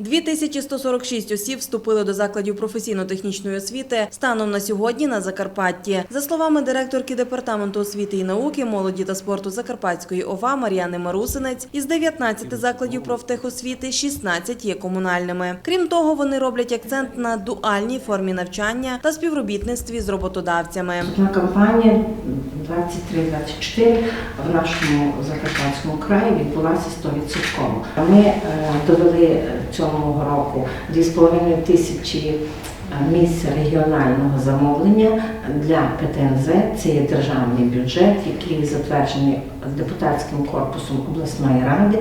2146 осіб вступили до закладів професійно-технічної освіти станом на сьогодні на Закарпатті. За словами директорки департаменту освіти і науки, молоді та спорту Закарпатської ОВА Мар'яни Марусинець, із 19 закладів профтехосвіти 16 є комунальними. Крім того, вони роблять акцент на дуальній формі навчання та співробітництві з роботодавцями. Кампанія 23-24 в нашому Закарпатському краї відбулася 100%. Ми е, довели е, цього року 2,5 тисячі місць регіонального замовлення для ПТНЗ. Це є державний бюджет, який затверджений депутатським корпусом обласної ради.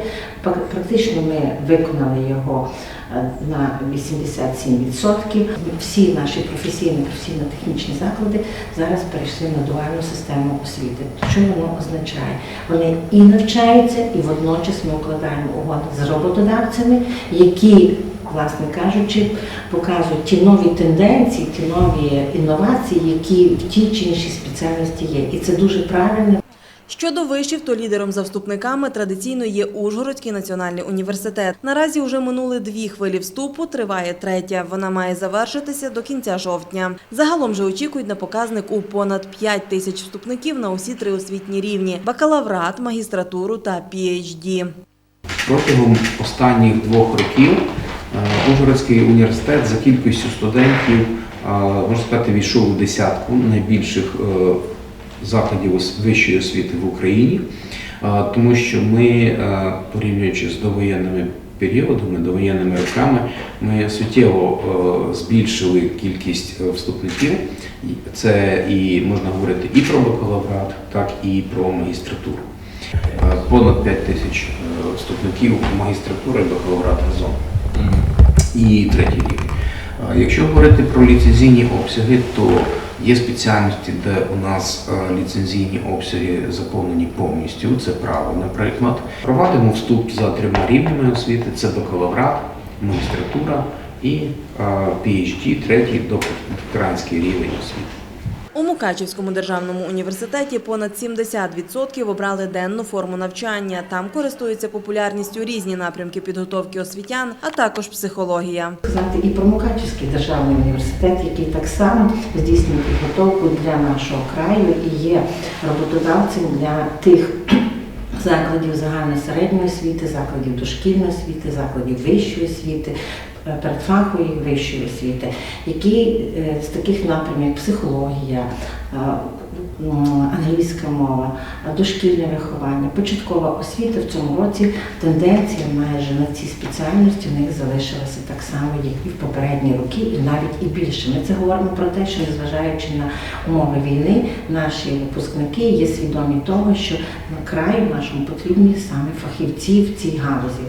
Практично ми виконали його е, на 87%. Всі наші професійні професійно-технічні заклади зараз перейшли на дуальну систему освіти. Що воно означає? Вони і навчаються, і водночас ми укладаємо угоди з роботодавцями, які, власне кажучи, показують ті нові тенденції, ті нові інновації, які в тій чи іншій спеціальності є. І це дуже правильно. Щодо вишів, то лідером за вступниками традиційно є Ужгородський національний університет. Наразі вже минули дві хвилі вступу, триває третя. Вона має завершитися до кінця жовтня. Загалом же очікують на показник у понад 5 тисяч вступників на усі три освітні рівні: бакалаврат, магістратуру та PHD. Протягом останніх двох років Ужгородський університет за кількістю студентів, можна сказати, війшов у десятку найбільших е, закладів вищої освіти в Україні, тому що ми, е, порівнюючи з довоєнними періодами, довоєнними роками, ми суттєво е, збільшили кількість вступників. Це і можна говорити і про бакалаврат, так і про магістратуру. Понад 5 тисяч вступників магістратури бакалаврат разом. І третій рівень. Е, Якщо говорити про ліцензійні обсяги, то є спеціальності, де у нас е, ліцензійні обсяги заповнені повністю. Це право, наприклад. Провадимо вступ за трьома рівнями освіти: це бакалаврат, магістратура і е, PhD, третій докторантський рівень освіти. У Мукачівському державному університеті понад 70% обрали денну форму навчання. Там користуються популярністю різні напрямки підготовки освітян, а також психологія. сказати і про Мукачівський державний університет, який так само здійснює підготовку для нашого краю і є роботодавцем для тих закладів загальної середньої освіти, закладів дошкільної освіти, закладів вищої освіти, передфахової вищої освіти, які е, з таких напрямів як психологія. е, Англійська мова, е, дошкільне виховання, початкова освіта в цьому році тенденція майже на ці спеціальності в них залишилася так само, як і в попередні роки, і навіть і більше. Ми це говоримо про те, що незважаючи на умови війни, наші випускники є свідомі того, що на краю нашому потрібні саме фахівці в цій галузі.